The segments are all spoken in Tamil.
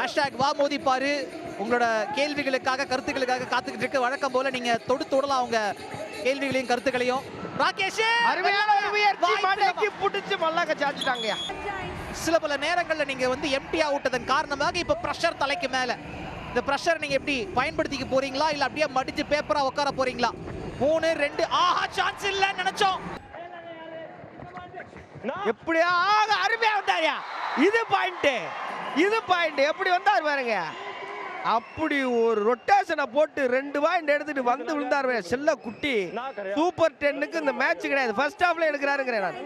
ஹேஷ்டாக் வா மோதிப்பாரு. உங்களோட கேள்விகளுக்காக கருத்துக்களுக்காக காத்துக்கிட்டு இருக்கு. வழக்கம் போல நீங்க தொடுத்து விடலாம் அவங்க கேள்விகளையும் கருத்துக்களையும். ராகேஷ்! அருமையான ஒரு முயற்சி மண்டைக்கு புடிச்சு மல்லாக்க சாச்சிட்டாங்கய்யா சில பல நேரங்கள்ல நீங்க வந்து எம்டி விட்டதன் காரணமாக இப்ப பிரஷர் தலைக்கு மேல. இந்த பிரஷர் நீங்க எப்படி பயன்படுத்திக்க போறீங்களா? இல்ல அப்படியே மடிச்சு பேப்பரா உட்கார போறீங்களா? மூணு ரெண்டு ஆஹா சான்ஸ் இல்லைன்னு நினைச்சோம். எப்படியா அருமையா வந்தாரியா இது பாயிண்ட் இது பாயிண்ட் எப்படி வந்தார் பாருங்க. அப்படி ஒரு ரொட்டேஷனை போட்டு ரெண்டு பாயிண்ட் எடுத்துட்டு வந்து விழுந்தார் செல்ல குட்டி. சூப்பர் டென்னுக்கு இந்த மேட்ச் கிடையாது. ஃபர்ஸ்ட் ஹாஃப்ல எடுக்கிறாருங்கிறேன் நான்.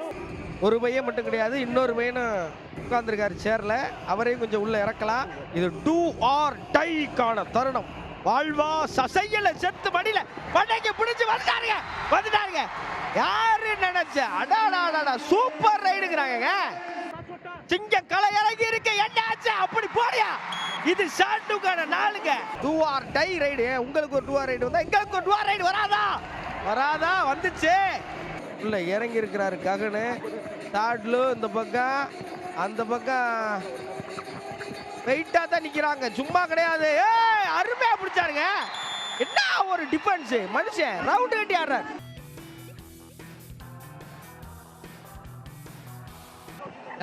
ஒரு பையன் மட்டும் கிடையாது இன்னொரு பையனும் உட்கார்ந்துருக்காரு சேர்ல அவரையும் கொஞ்சம் உள்ள இறக்கலாம். இது டூ ஆர் டைக்கான தருணம். வாழ்வா சசையில செத்து மடியில. மண்டைக்கு பிடிச்சு வந்துட்டாருங்க. வந்துட்டாருங்க. யாரு நினைச்ச அடாடாடா சூப்பர் ரைடுங்கிறாங்க சிங்க களை இறங்கி இருக்க அப்படி போறியா? இது ஷாட்டுக்கான நாளுங்க. டூ ஆர் டை ரைடு உங்களுக்கு ஒரு டூ ஆர் ரைடு வந்தா எங்களுக்கு ஒரு டூ ஆர் ரைடு வராதா? வராதா? வந்துச்சு. உள்ள இறங்கி இருக்கிறாரு ககனு. தாட்லு இந்த பக்கம் அந்த பக்கம். வெயிட்டாக தான் நிற்கிறாங்க சும்மா கிடையாது. ஏய் அருமையாக பிடிச்சாருங்க. என்ன ஒரு டிஃபென்ஸு மனுஷன் ரவுண்டு கட்டி ஆடுறாரு.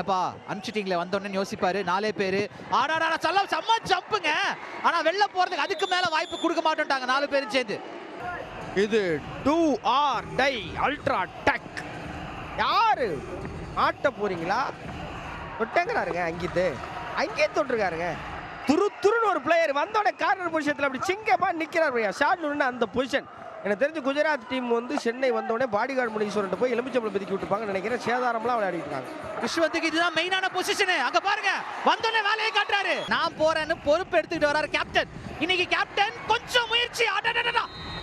எப்பா அனுப்பிச்சிட்டீங்களே வந்தோடனே யோசிப்பாரு. நாலே பேர். ஆடாடா சொல்ல செம்ம ஜம்புங்க. ஆனால் வெளில போகிறதுக்கு அதுக்கு மேலே வாய்ப்பு கொடுக்க மாட்டோம்ட்டாங்க நாலு பேரும் சேர்ந்து. இது do or die ultra duck. யாரு? ஆட்ட போறீங்களா? தொட்டங்கிறாருங்க அங்கித்து அங்கேயே தொட்டிருக்காருங்க. துரு துருன்னு ஒரு பிளேயர் வந்தோட கார்னர் பொசிஷத்தில் அப்படி சிங்கமா நிற்கிறார் ஷார்ட் அந்த பொசிஷன் எனக்கு தெரிஞ்சு குஜராத் டீம் வந்து சென்னை வந்தோடனே பாடிகார்டு முனீஸ்வரன் போய் எலுமிச்சம்பளம் பதுக்கி விட்டுருப்பாங்கன்னு நினைக்கிறேன். சேதாரம்லாம் விளையாடிட்டு இருக்காங்க விஸ்வத்துக்கு இதுதான் மெயினான பொசிஷன் அங்க பாருங்க. வந்தோடனே வேலையை காட்டுறாரு. நான் போறேன்னு பொறுப்பு எடுத்துக்கிட்டு வராரு கேப்டன் இன்னைக்கு கேப்டன் கொஞ்சம் முயற்சி.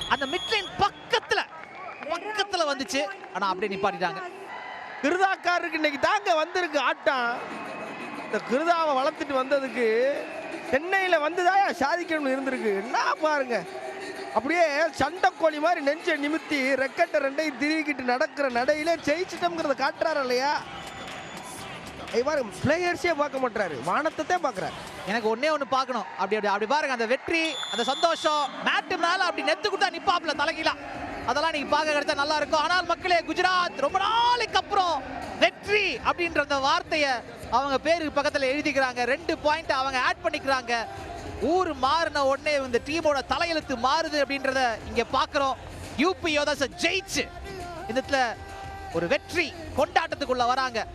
அந்த மிட்லைன் பக்கத்துல பக்கத்துல வந்துச்சு. ஆனா அப்படியே நிப்பாட்டிட்டாங்க. கிருதாக்காரருக்கு இன்னைக்கு தாங்க வந்திருக்கு ஆட்டம். இந்த கிருதாவை வளர்த்துட்டு வந்ததுக்கு சென்னையில் வந்துதான் சாதிக்கணும்னு இருந்திருக்கு. என்ன பாருங்க. அப்படியே சண்டைக்கோழி மாதிரி நெஞ்சை நிமித்தி ரெக்கட்டை ரெண்டையும் திருவிக்கிட்டு நடக்கிற நடையில ஜெயிச்சிட்டோம்ங்கிறத காட்டுறாரு இல்லையா? இவர் பிளேயர்ஸே பார்க்க மாட்டாரு வானத்தை பார்க்குறாரு. எனக்கு ஒன்னே ஒன்று பார்க்கணும். அப்படி அப்படி அப்படி பாருங்க அந்த வெற்றி அந்த சந்தோஷம். மேட்டு மேல அப்படி நெத்து கொடுத்தா நிப்பாப்ல தலைகீழா. அதெல்லாம் நீங்க பார்க்க கிடைச்சா நல்லா இருக்கும். ஆனால் மக்களே குஜராத் ரொம்ப நாளைக்கு அப்புறம் வெற்றி அப்படின்ற அந்த வார்த்தையை அவங்க பேருக்கு பக்கத்தில் எழுதிக்கிறாங்க. ரெண்டு பாயிண்ட் அவங்க ஆட் பண்ணிக்கிறாங்க. ஊர் மாறின உடனே இந்த டீமோட தலையெழுத்து மாறுது அப்படின்றத இங்க பாக்குறோம் யூபி யோதாஸ் ஜெயிச்சு. இந்த ஒரு வெற்றி கொண்டாட்டத்துக்குள்ள வராங்க.